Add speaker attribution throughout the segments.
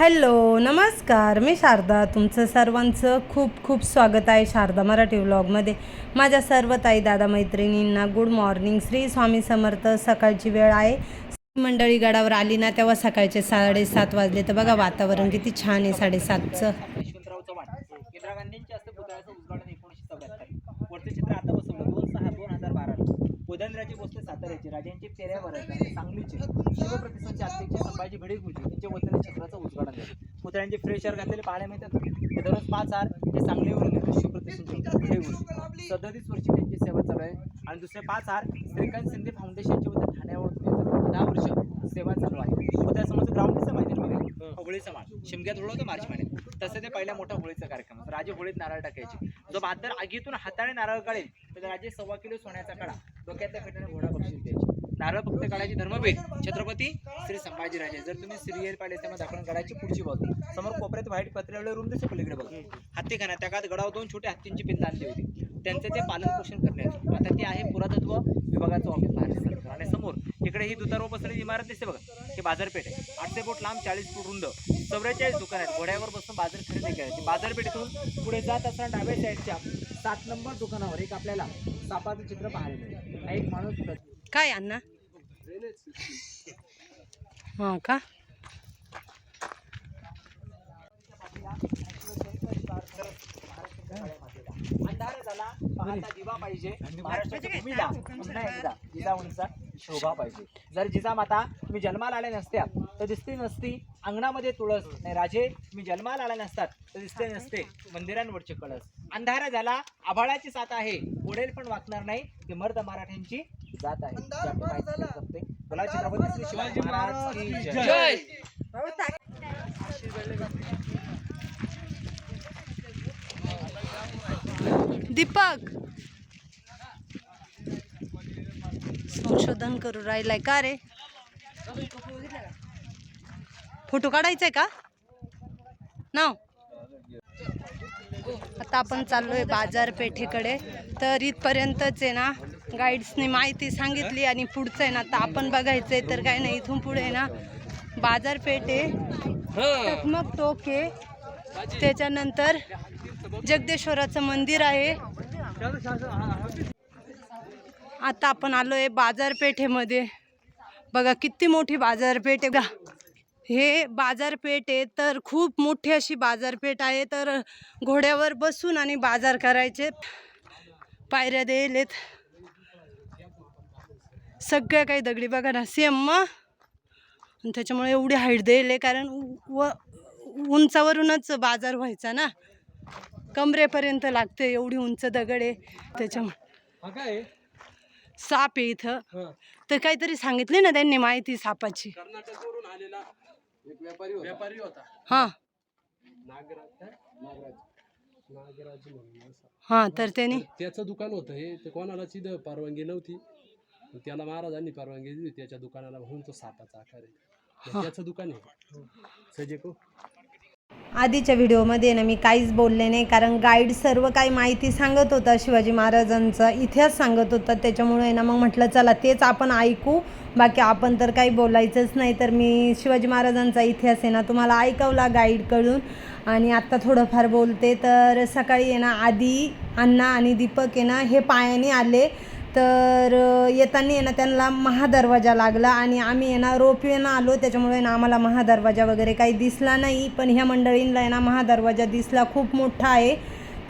Speaker 1: Hello नमस्कार. मी शारदा. तुमचं सर्वांचं खूप खूप स्वागत आहे शारदा मराठी व्लॉगमध्ये. माझ्या सर्व ताई दादा मैत्रिणींना गुड मॉर्निंग श्री स्वामी समर्थ सकाळची वेळ आहे. मंडळी गडावर आली ना तेव्हा सकाळचे साडेसात वाजले. तर बघा वातावरण किती छान आहे साडेसातचं
Speaker 2: यशवंतराव चव्हाण इंदिरा गांधींच्या हस्ते पुतळ्याचं उद्घाटन एकोणीसशे चौऱ्याहत्तर वरचं चित्र आता बसवलं दोन सहा दोन हजार कोदंडराजे भोसले साताऱ्याचे राजांचे आणि सांगलीचे. शिवप्रतिष्ठानचे अध्यक्ष संभाजी भिडे गुरुजी यांच्या वतीने चित्राचं उद्घाटन झालं. पुतळ्यांचे फ्रेशर घातलेले पाहायला मिळतात. ते दररोज पाच हार हे सांगलीवरून येतात. शिवप्रतिष्ठानचे भिडे गुरुजी सदतीस वर्षी त्यांची सेवा चालू आहे. आणि दुसरे पाच हार श्रीकांत शिंदे फाउंडेशनच्या वतीने ठाण्यावरून म्हणजे दहा वर्ष सेवा चालू आहे. पुतळ्यासमोरचं ग्राउंड कसं माहिती होळीचा माळ शिमग्यात होळं मार्च महिन्यात. तसं ते पहिल्या मोठा होळीचा कार्यक्रम. राजे होळीत नारळ टाकायचे. जो बहादर आगीतून हाताने नारळ काढेल तर राजे सव्वा किलो सोन्याचा कडा. डोक्यातल्या फेटाने घोडा बक्षीस द्यायची. नारळ फक्त काढायची धर्मभेद छत्रपती श्री संभाजीराजे. जर तुम्ही सिरियल पाहिले त्यामध्ये दाखवून गडाची पुढची बाजू समोर कोपऱ्यात व्हाईट पत्र्यावळे रूम दिसते पलीकडे बघा. हत्ती खाना. त्या काळात गडावर दोन छोटे हत्तींची पिल्ल आणली होती. त्यांचे ते पालन पोषण करण्यात आता ते आहे पुरातत्व विभागाचं ऑफिस महाराष्ट्र सरकार. आणि समोर इकडे ही दुधारो बसलेली इमारत दिसते बघा. ही बाजारपेठ आहे. आठशे फूट लांब चाळीस फूट रुंद. चौवेचाळीस दुकान आहेत. घोड्यावर बसून बाजार खरेदी करायची. बाजारपेठेतून पुढे जात असताना डाव्या साईडच्या सात नंबर दुकानावर एक आपल्याला सापाचं चित्र पाहायला मिळेल. हा एक माणूस
Speaker 1: काय अण्णा? हां का?
Speaker 2: अंधार झाला पाहता दिवा पाहिजे. महाराष्ट्राच्या भूमीला पुन्हा एकदा जिजाऊंचा शोभा पाहिजे. जर जिजामाता मी जन्माला आल्या नसत्या तर दिसती नसती अंगणामध्ये तुळस. नाही राजे मी जन्माला आल्या नसतात तर दिसते नसते. मंदिरांवरचे कळस. अंधारा झाला आभाळाची साथ आहे. पुढेल पण वाचणार नाही की मर्द मराठ्यांची जात आहे. छत्रपती शिवाजी महाराज जय.
Speaker 1: दीपक. संशोधन करू राहिलाय. का रे? फोटो काढायचाय का? नाव आता आपण चाललोय बाजारपेठेकडे. तर इथपर्यंतच आहे ना गाईड्सने माहिती सांगितली आणि पुढचं आहे ना आता आपण बघायचंय तर काय नाही इथून पुढे आहे ना बाजारपेठे. मग टकमक टोक आहे त्याच्यानंतर जगदेश्वराचं मंदिर आहे. आता आपण आलो आहे बाजारपेठेमध्ये. बघा किती मोठी बाजारपेठ आहे. बघा. हे बाजारपेठ आहे तर खूप मोठी अशी बाजारपेठ आहे तर घोड्यावर बसून आणि बाजार करायचे. पायऱ्या द्यायलेत. सगळ्या काही दगडी बघा ना सेम मग आणि त्याच्यामुळे एवढी हाईट द्यायले कारण व उंचावरूनच बाजार व्हायचा ना. कमरेपर्यंत लागते एवढी उंच दगड आहे त्याच्यामुळे. साप आहे इथं. तर काहीतरी सांगितले ना त्यांनी माहिती सापाची.
Speaker 3: कर्नाटकवरून आलेला एक व्यापारी होता. व्यापारी होता.
Speaker 1: हां.
Speaker 3: नागराज काय? नागराज. नागराज म्हणून असा.
Speaker 1: हां तर त्यांनी
Speaker 3: त्याचं दुकान होतं हे. ते कोणाला तिथं परवानगी नव्हती. त्याला महाराजांनी परवानगी दिली. त्याच्या दुकानाला म्हणून तो सापाचा आकार आहे. त्याचं दुकान आहे. सजेको.
Speaker 1: आधीच्या व्हिडिओमध्ये ना मी काहीच बोलले नाही कारण गाईड सर्व काही माहिती सांगत होता शिवाजी महाराजांचा इतिहास सांगत होता. त्याच्यामुळे ना मग म्हटलं चला तेच आपण ऐकू. बाकी आपण तर काही बोलायचंच नाही. तर मी शिवाजी महाराजांचा इतिहास आहे ना तुम्हाला ऐकवला गाईडकडून आणि आत्ता थोडंफार बोलते तर सकाळी आहे ना आधी अण्णा आणि दीपक आहे ना हे पायाने आले. तर येताना आहे ना त्यांना महादरवाजा लागला आणि आम्ही आहे ना रोपवेनं आलो. त्याच्यामुळे ना आम्हाला महादरवाजा वगैरे काही दिसला नाही. पण ह्या मंडळींना आहे ना महादरवाजा दिसला खूप मोठा आहे.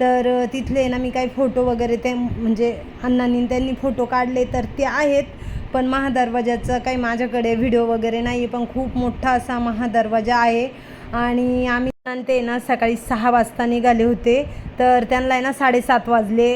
Speaker 1: तर तिथले ना मी काही फोटो वगैरे ते म्हणजे अण्णांनी त्यांनी फोटो काढले तर ते आहेत. पण महादरवाजाचं काही माझ्याकडे व्हिडिओ वगैरे नाही आहे पण खूप मोठा असा महादरवाजा आहे. आणि आम्ही ते ना सकाळी सहा वाजता निघाले होते. तर त्यांना आहे ना साडेसात वाजले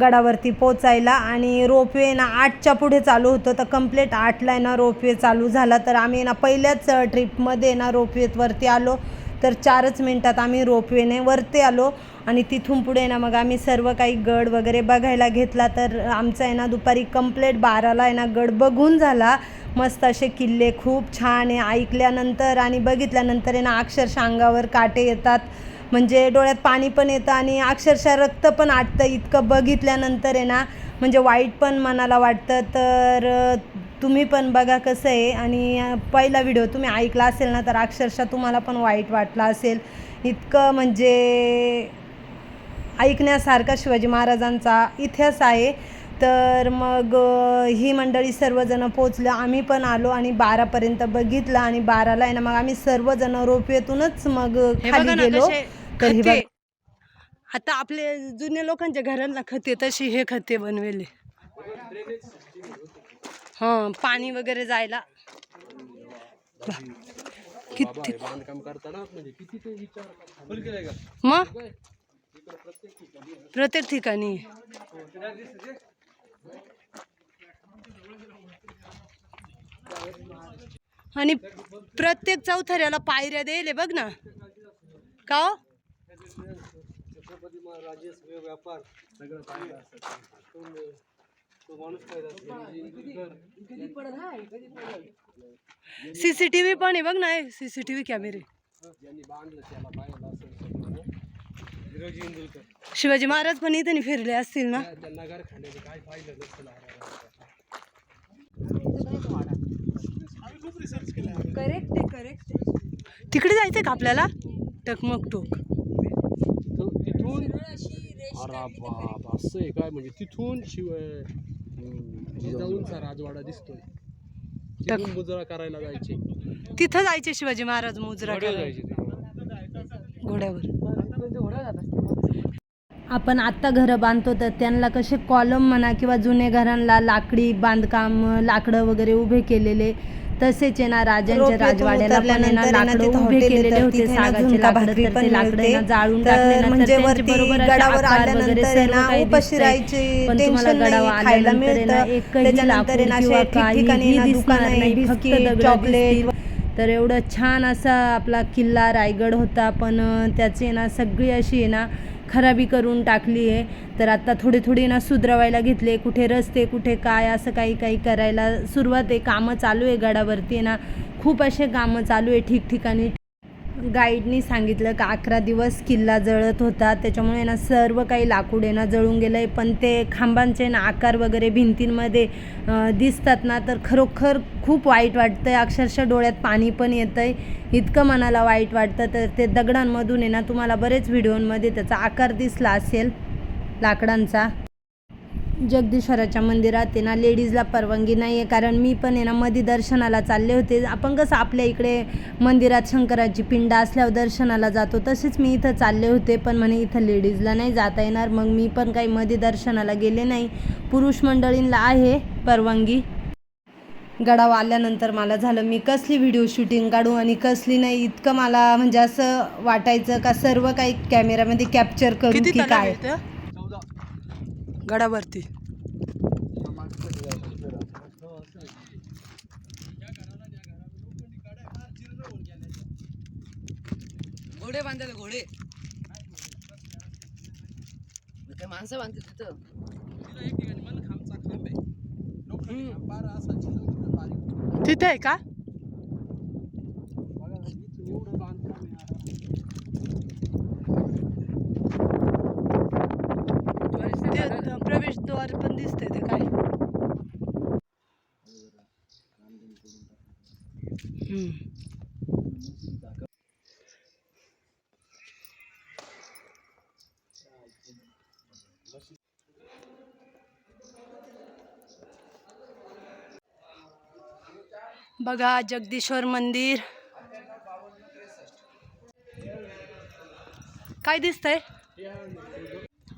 Speaker 1: गडावरती पोचायला आणि रोपवे ना आठच्या पुढे चालू होतं. तर कंप्लीट आठला आहे ना रोपवे चालू झाला. तर आम्ही ना पहिल्याच ट्रिपमध्ये ना रोपवेत वरती आलो. तर चारच मिनटात आम्ही रोपवेने वरती आलो. आणि तिथून पुढे ना मग आम्ही सर्व काही गड वगैरे बघायला घेतला. तर आमचा आहे ना दुपारी कंप्लीट बाराला आहे ना गड बघून झाला. मस्त असे किल्ले खूप छान आहे. ऐकल्यानंतर आणि बघितल्यानंतर आहे ना अक्षरशः अंगावर काटे येतात. म्हणजे डोळ्यात पाणी पण येतं आणि अक्षरशः रक्त पण आटतं. इतकं बघितल्यानंतर आहे ना म्हणजे वाईट पण मनाला वाटतं. तर तुम्ही पण बघा कसं आहे. आणि पहिला व्हिडिओ तुम्ही ऐकला असेल ना तर अक्षरशः तुम्हाला पण वाईट वाटला असेल. इतकं म्हणजे ऐकण्यासारखा शिवाजी महाराजांचा इतिहास आहे. तर मग ही मंडळी सर्वजण पोचलं आम्ही पण आलो आणि बारापर्यंत बघितलं आणि बाराला आहे ना मग आम्ही सर्वजण रोपवेतूनच मग खाली गेलो. तर हे बघा
Speaker 4: आता आपले जुन्या लोकांच्या घरांना खते तशी हे खते बनवेले. हा पाणी वगैरे जायला. किती मग? प्रत्येक ठिकाणी. आणि प्रत्येक चौथऱ्याला पायऱ्या द्यायले बघ ना. का
Speaker 3: छत्रपती महाराजेस व्यापार सगळं
Speaker 4: सीसीटीव्ही पण आहे बघ ना सीसीटीव्ही कॅमेरे
Speaker 3: ज्यांनी बांधलं त्याला पाहिलं असेल सगळं हिरोजी इंदुलकर.
Speaker 4: शिवाजी महाराज पण इथे फिरले असतील ना?
Speaker 3: खाण्याचं काय पाहिलं
Speaker 4: करेक्ट आहे करेक्ट तिकडे जायचंय का आपल्याला? टकमक टोक.
Speaker 3: तो तिथून बाप. असं आहे काय म्हणजे? तिथून शिव जिजाऊंचा राजवाडा दिसतोय. तिथून मुजरा करायला जायचे.
Speaker 4: तिथं जायचे शिवाजी महाराज मुजरा
Speaker 3: घोड्यावर
Speaker 4: करायला.
Speaker 3: जायचे
Speaker 1: आपण आत्ता घरं बांधतो तर त्यांना कसे कॉलम म्हणा किंवा जुने घरांना लाकडी बांधकाम लाकडं वगैरे उभे केलेले तसेच ना राजांच्या राजवाड्याला लाकडं उभे केलेले होते सागाचे लाकडं तर
Speaker 5: पण
Speaker 1: ते लाकडं. जाळून टाकले
Speaker 5: म्हणजे
Speaker 1: बरोबर
Speaker 5: गडावर आल्यानंतर
Speaker 1: काही पण तुम्हाला गडावर आल्यानंतर. एकही लाकूड किंवा
Speaker 5: ना
Speaker 1: दिसणार नाही, फक्त दगडं. तर एवढं छान असा आपला किल्ला रायगड होता पण त्याची ना सगळी अशी आहे ना खराबी करून टाकली आहे. तर आत्ता थोडी थोडी ना सुधरवायला घेतले कुठे रस्ते कुठे काय असं काही काही करायला सुरुवात आहे. कामं चालू आहे गडावरती आहे ना. खूप असे कामं चालू आहे ठिकठिकाणी. गाईडनी सांगितलं का अकरा दिवस किल्ला जळत होता. त्याच्यामुळे ना सर्व काही लाकूड आहे ना जळून गेलं आहे पण ते खांबांचे ना आकार वगैरे भिंतींमध्ये दिसतात ना तर खरोखर खूप वाईट वाटतं आहे अक्षरशः डोळ्यात पाणी पण येतं आहे इतकं मनाला वाईट वाटतं. तर ते दगडांमधून आहे ना तुम्हाला बरेच व्हिडिओमध्ये त्याचा आकार दिसला असेल लाकडांचा. जगदीश्वराच्या मंदिरात आहे ना लेडीजला परवानगी नाही आहे कारण मी पण आहे ना मध्ये दर्शनाला चालले होते. आपण कसं आपल्या इकडे मंदिरात शंकराची पिंड असल्यावर दर्शनाला जातो तसेच मी इथं चालले होते. पण म्हणे इथं लेडीजला नाही जाता येणार. मग मी पण काही मध्ये दर्शनाला गेले नाही. पुरुष मंडळींना आहे परवानगी. गडावर आल्यानंतर मला झालं मी कसली व्हिडिओ शूटिंग काढू आणि कसली नाही इतकं मला म्हणजे असं वाटायचं का सर्व काही कॅमेऱ्यामध्ये कॅप्चर करू की काय?
Speaker 4: गडावरती.
Speaker 6: घोडे बांधायला घोडे. काय माणसं बांधते तिथं.
Speaker 4: तिथे आहे का? बघा जगदीश्वर मंदिर. काय दिसतंय?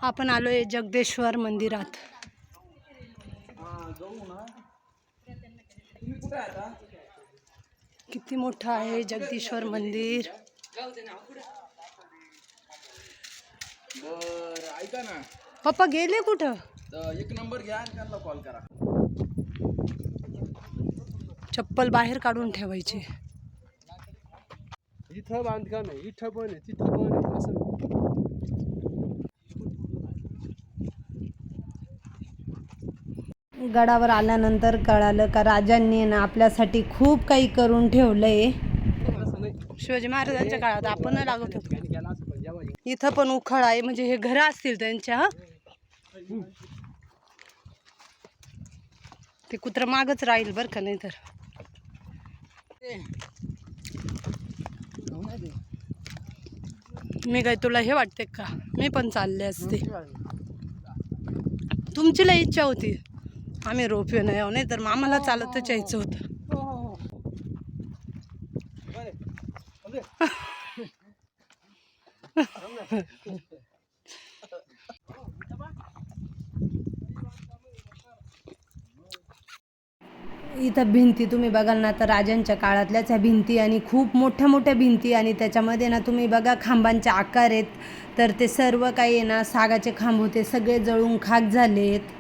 Speaker 4: आपण आलोय जगदेश्वर मंदिरात. किती मोठं आहे जगदीश्वर मंदिर.
Speaker 6: ऐका ना.
Speaker 4: पप्पा गेले कुठं?
Speaker 6: एक नंबर घ्या त्यांना कॉल करा.
Speaker 4: चप्पल बाहेर काढून ठेवायची.
Speaker 3: इथं बांधकाम आहे इथं पण आहे तिथं पण आहे असं.
Speaker 1: गडावर आल्यानंतर कळालं का राजांनी ना आपल्यासाठी खूप काही करून ठेवलं आहे
Speaker 3: असं नाही
Speaker 4: शिवाजी महाराजांच्या काळात आपण लागत होतो. इथं पण उखळ आहे म्हणजे हे घरं असतील त्यांच्या हं? ते कुत्रं मागच राहील बरं का नाही तर मी काय तुला हे वाटते का? मी पण चालले असते. तुमची लई इच्छा होती. आम्ही रोपवे नाही नाही तर मग आम्हाला चालतच यायचं होतं.
Speaker 1: इथं भिंती तुम्ही बघाल ना तर राजांच्या काळातल्याच ह्या भिंती आणि खूप मोठ्या मोठ्या भिंती आणि त्याच्यामध्ये ना तुम्ही बघा खांबांचे आकार आहेत. तर ते सर्व काही आहे ना सागाचे खांब होते सगळे जळून खाक झाले आहेत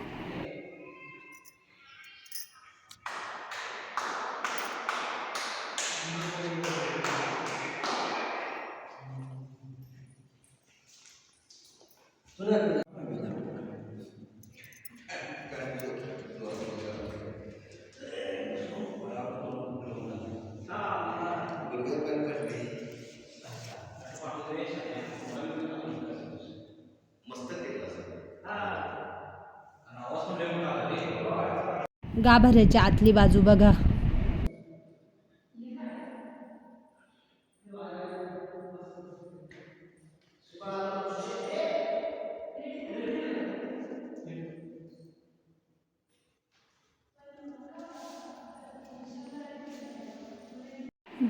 Speaker 1: गाभाऱ्याच्या आतली बाजू बघा.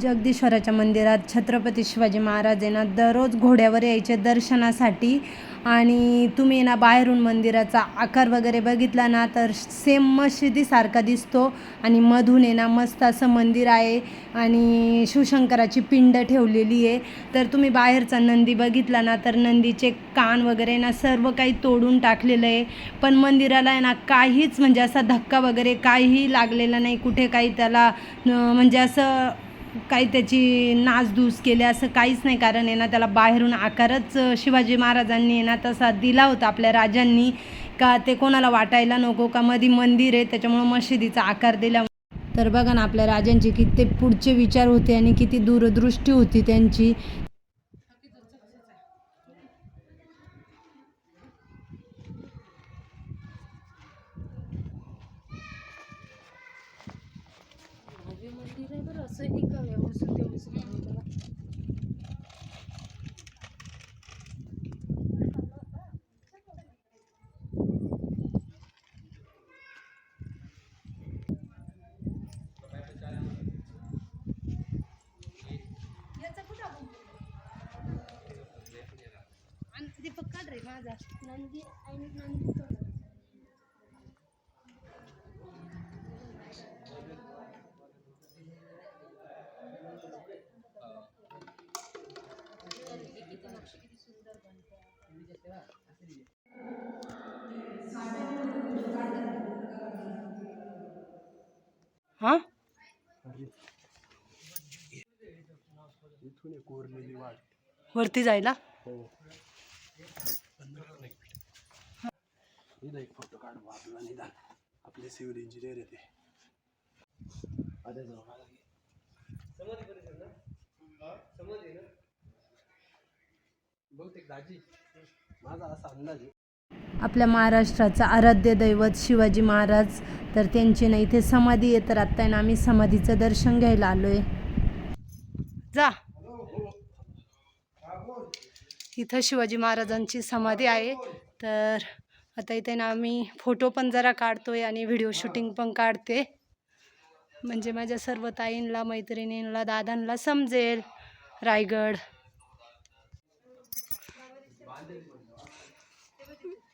Speaker 1: जगदीश्वराच्या मंदिरात छत्रपती शिवाजी महाराज आहे ना दररोज घोड्यावर यायचे दर्शनासाठी. आणि तुम्ही ना बाहेरून मंदिराचा आकार वगैरे बघितला ना तर सेम मशिदीसारखा दिसतो. आणि मधून आहे ना मस्त असं मंदिर आहे. आणि शिवशंकराची पिंड ठेवलेली आहे. तर तुम्ही बाहेरचा नंदी बघितला ना तर नंदीचे कान वगैरे ना सर्व काही तोडून टाकलेलं आहे. पण मंदिराला आहे ना काहीच म्हणजे असा धक्का वगैरे काहीही लागलेला नाही. कुठे काही त्याला म्हणजे असं काही त्याची नासधूस केली असं काहीच नाही. कारण आहे ना त्याला बाहेरून आकारच शिवाजी महाराजांनी आहे ना तसा दिला होता आपल्या राजांनी. का ते कोणाला वाटायला नको का मधी मंदिर आहे त्याच्यामुळं मशिदीचा आकार दिला. तर बघा ना आपल्या राजांची किती पुढचे विचार होते आणि किती दूरदृष्टी होती त्यांची.
Speaker 4: हां? वरती जायला?
Speaker 3: इथं एक फोटो काढ आपला निदान. आपले सिव्हिल इंजिनियर येते बहुतेक दाजी. माझा असा अंदाज आहे.
Speaker 1: आपल्या महाराष्ट्राचं आराध्य दैवत शिवाजी महाराज तर त्यांची ना इथे समाधी आहे तर आत्ता आहे ना आम्ही समाधीचं दर्शन घ्यायला आलो आहे
Speaker 4: जा. तिथं शिवाजी महाराजांची समाधी आहे. तर आता इथे ना आम्ही फोटो पण जरा काढतोय आणि व्हिडिओ शूटिंग पण काढते. म्हणजे माझ्या सर्व ताईंना मैत्रिणींना दादांना समजेल. रायगड.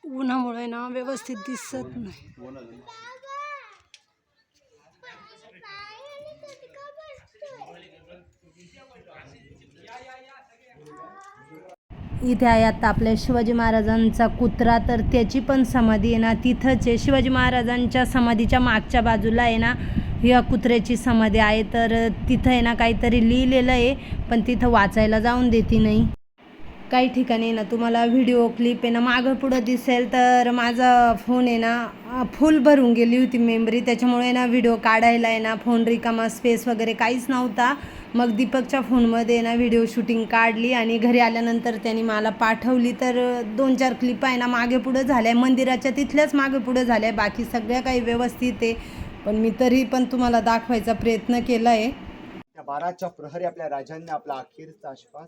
Speaker 4: उन्हामुळे ना व्यवस्थित दिसत नाही.
Speaker 1: इथे आहे आता आपल्या शिवाजी महाराजांचा कुत्रा तर त्याची पण समाधी आहे ना. तिथंच आहे. शिवाजी महाराजांच्या समाधीच्या मागच्या बाजूला आहे ना या कुत्र्याची समाधी आहे. तर तिथं आहे ना काहीतरी लिहिलेलं आहे पण तिथं वाचायला जाऊन देती नाही. काही ठिकाणी ना तुम्हाला व्हिडिओ क्लिप आहे ना मागं पुढं दिसेल तर माझा फोन आहे ना फुल भरून गेली होती मेमरी. त्याच्यामुळे ना व्हिडिओ काढायला आहे ना फोन रिकामा स्पेस वगैरे काहीच नव्हता. मग दीपकच्या फोनमध्ये ना व्हिडिओ शूटिंग काढली आणि घरी आल्यानंतर त्यांनी मला पाठवली. तर दोन चार क्लिप आहे ना मागे पुढं झाल्या मंदिराच्या तिथल्याच मागे पुढं झाल्या बाकी सगळ्या काही व्यवस्थित आहे. पण मी तरी पण तुम्हाला दाखवायचा प्रयत्न केला आहे
Speaker 5: त्या बाराच्या प्रहरी आपल्या राजांनी आपला अखेरचा आश्वास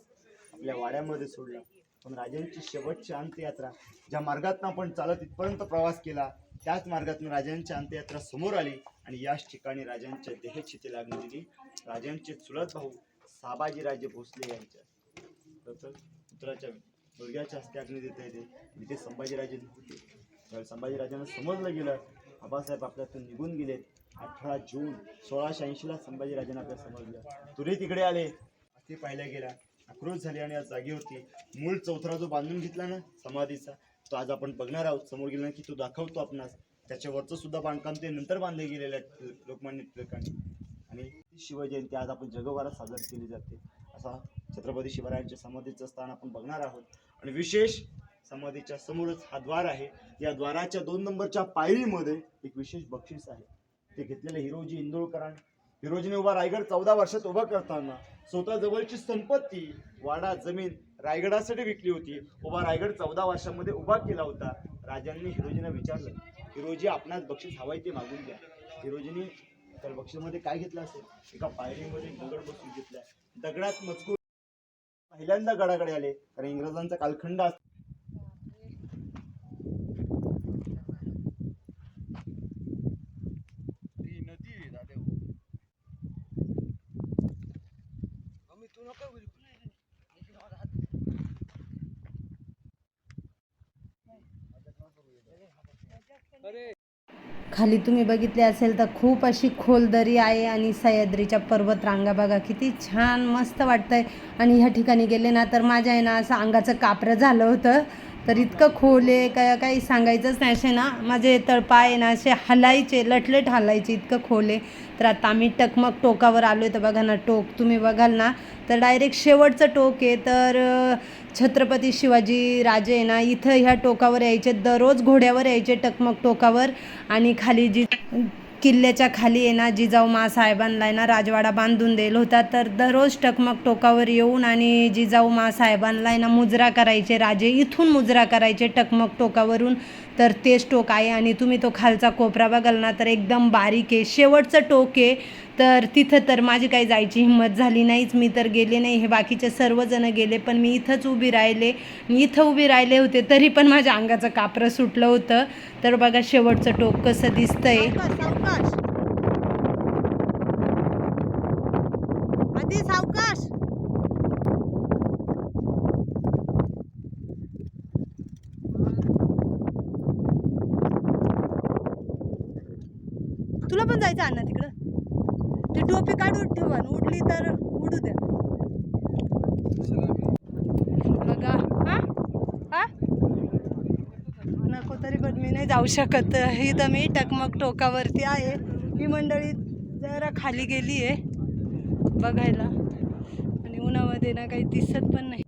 Speaker 5: आपल्या वाड्यामध्ये सोडला. पण राजांची शेवटची अंत्ययात्रा ज्या मार्गातून आपण चालत इथपर्यंत प्रवास केला त्याच मार्गातून राजांची अंत्ययात्रा समोर आली. आणि याच ठिकाणी राजांच्या देहचिती लागली दिली राजांचे चुलत भाऊ साबाजी राजे भोसले यांच्या तर पुत्राच्या मुलग्याच्या हस्ते अग्नी देता येते. ते संभाजीराजे नव्हते. त्यावेळी संभाजीराजांना समजलं गेलं आबासाहेब आपल्यातून निघून गेलेत. अठरा जून सोळाशे ऐंशीला संभाजीराजांना आपल्या समजलं. तुरे तिकडे आले. ते पाहिल्या गेल्या आक्रोश झाले आणि आज जागेवरती मूळ चौथरा जो बांधून घेतला ना समाधीचा तो आज आपण बघणार आहोत. समोर गेला की तो दाखवतो आपणास. त्याच्यावरचं सुद्धा बांधकाम ते नंतर बांधले गेलेले आहेत लोकमान्य टिळकांनी आणि शिवजयंती आज आपण जगभरात साजरी केली जाते. असा छत्रपती शिवरायांच्या समाधीचं स्थान आपण बघणार आहोत. आणि विशेष समाधीच्या समोरच हा द्वार आहे. या द्वाराच्या दोन नंबरच्या पायरीमध्ये एक विशेष बक्षीस आहे. ते घेतलेले हिरोजी इंदोळकरांनी. हिरोजीने उभा रायगड चौदा वर्षात उभा करताना स्वतः जवळची संपत्ती वाडा जमीन रायगडासाठी विकली होती. उभा रायगड चौदा वर्षामध्ये उभा केला होता. राजांनी हिरोजीने विचारलं हिरोजी आपणास बक्षीस हवाय ते मागून द्या. हिरोजीने तर बक्षीसमध्ये काय घेतलं असेल? एका पायरीमध्ये दगड बसून घेतलाय दगडात मजकूर पहिल्यांदा गडाकडे आले. कारण इंग्रजांचा कालखंड असतो.
Speaker 1: खाली तुम्ही बघितले असेल तर खूप अशी खोल दरी आहे आणि सह्याद्रीच्या पर्वत रांगा बघा किती छान मस्त वाटतंय. आणि ह्या ठिकाणी गेले ना तर माझ्या आहे ना असं अंगाचं कापरं झालं होतं. तर इतकं खोल आहे काय काही सांगायचंच नाही. असे ना माझे तळपाय ना असे हलायचे लटलट हलायचे इतकं खोल आहे. तर आता आम्ही टकमक टोकावर आलो आहे. तर बघा ना टोक तुम्ही बघाल ना तर डायरेक्ट शेवटचं टोक आहे. तर छत्रपती शिवाजी राजे आहे ना इथं ह्या टोकावर यायचे दररोज घोड्यावर यायचे टकमक टोकावर. आणि खाली जी किल्ल्याच्या खाली आहे ना जिजाऊ मासाहेबांना आहे ना राजवाडा बांधून दिला होता. तर दररोज टकमक टोकावर येऊन आणि जिजाऊ मासाहेबांना आहे ना मुजरा करायचे राजे इथून मुजरा करायचे टकमक टोकावरून. तर तेच टोक आहे आणि तुम्ही तो खालचा कोपरा बघाल ना तर एकदम बारीक आहे. शेवटचं टोक आहे. तर तिथं तर माझी काही जायची हिंमत झाली नाहीच. मी तर गेले नाही. हे बाकीचे सर्वजण गेले पण मी इथंच उभी राहिले. मी इथं उभी राहिले होते तरी पण माझ्या अंगाचं कापरं सुटलं होतं. तर बघा शेवटचं टोक कसं दिसतंय. आहे सावकाश. तुला पण जायचं अण्णा तिकडं? ती टोपी काढून ठेवा आणि उडली तर उडू द्या. बघा. हा? हा? नको तरी पण मी नाही जाऊ शकत. ही तर मी टकमक टोकावरती आहे. ही मंडळी जरा खाली गेली आहे बघायला. आणि उन्हामध्ये ना काही दिसत पण नाही.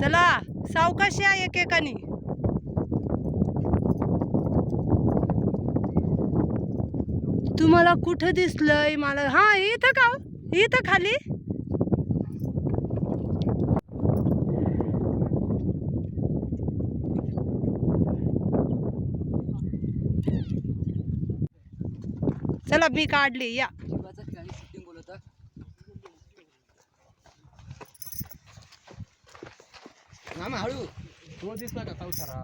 Speaker 1: चला सावकाशी आहे एकेकानी. तुम्हाला कुठं दिसलंय? मला हा इथं का हो? इथं खाली? चला मी काढली या.
Speaker 6: हळू.
Speaker 3: तो दिसला का? चौथारा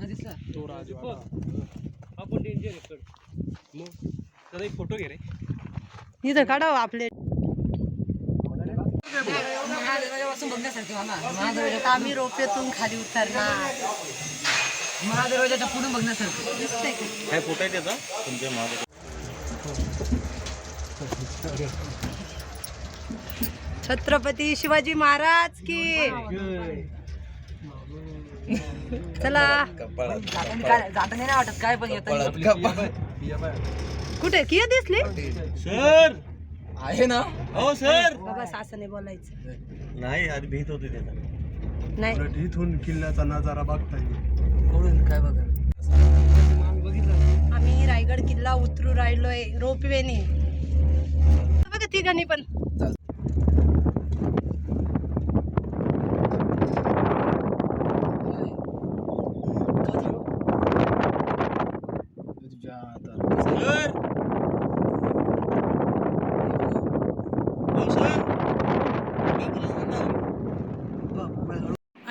Speaker 6: हा दिसला.
Speaker 3: तो राजवाडा.
Speaker 2: आपण डेंजर
Speaker 3: मग?
Speaker 2: त्याचा एक फोटो घे रे.
Speaker 1: इथं काढावं आपले.
Speaker 6: बघण्यासारखे मामा महादरवाजा
Speaker 1: आम्ही रोपेतून खाली उतरणार.
Speaker 6: महादरवाजाच्या पुढून बघण्यासारखं.
Speaker 1: दिसतंय का?
Speaker 7: काय फोटो आहे त्याचा? तुमच्या महादेव.
Speaker 1: छत्रपती शिवाजी महाराज की. चला.
Speaker 6: जाता नाही वाटत काय पण येतं.
Speaker 1: कुठे? किया दिसली?
Speaker 7: सर!
Speaker 6: आहे ना?
Speaker 7: हो सर!
Speaker 1: बाबा सासने बोलायचं.
Speaker 7: नाही आधी भीत होते त्याचा
Speaker 1: नाही.
Speaker 3: इथून किल्ल्याचा नजारा बघता येईल
Speaker 6: पुढून काय बघा?
Speaker 1: आम्ही रायगड किल्ला उतरू राहिलोय रोपवेने. बघा तिघांनी पण.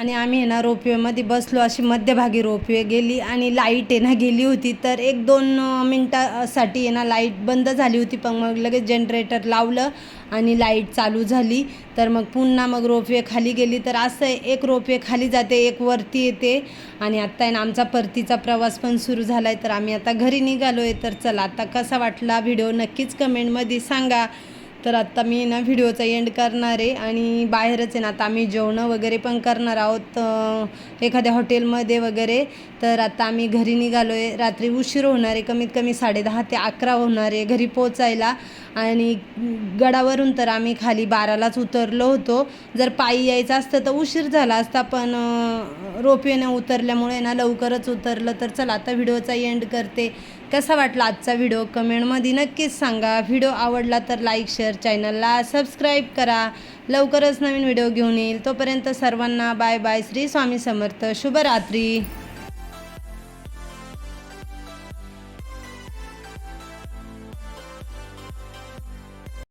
Speaker 1: आणि आम्ही आहे ना रोपवेमध्ये बसलो अशी मध्यभागी रोपवे गेली आणि लाइट आहे ना गेली होती. तर एक दोन मिनटासाठी आहे ना लाइट बंद झाली होती पण मग लगेच जनरेटर लावलं आणि लाइट चालू झाली. तर मग पुन्हा मग रोपवे खाली गेली. तर असं एक रोपवे खाली जाते एक वरती येते आणि आत्ता आहे ना आमचा परतीचा प्रवास पण सुरू झाला आहे तर आम्ही आता घरी निघालो आहे तर चला आता कसा वाटला व्हिडिओ नक्कीच कमेंटमध्ये सांगा. तर आत्ता मी ना व्हिडिओचा एंड करणार आहे आणि बाहेरच आहे ना आता आम्ही जेवणं वगैरे पण करणार आहोत एखाद्या हॉटेलमध्ये वगैरे. तर आता आम्ही घरी निघालो आहे रात्री उशीर होणार आहे कमीत कमी साडेदहा ते अकरा होणार आहे घरी पोचायला आणि गडावरून तर आम्ही खाली बारालाच उतरलो होतो. जर पायी यायचं असतं तर उशीर झाला असता पण अं, उतरल्यामुळे ना लवकरच उतरलं तर चला आता व्हिडिओचा एंड करते. कसा वाटला आजचा व्हिडिओ? कमेंटमध्ये नक्कीच सांगा. व्हिडिओ आवडला तर लाईक शेअर चॅनलला सबस्क्राईब करा. लवकरच नवीन व्हिडिओ घेऊन येईल. तोपर्यंत सर्वांना बाय बाय श्री स्वामी समर्थ. शुभरात्री.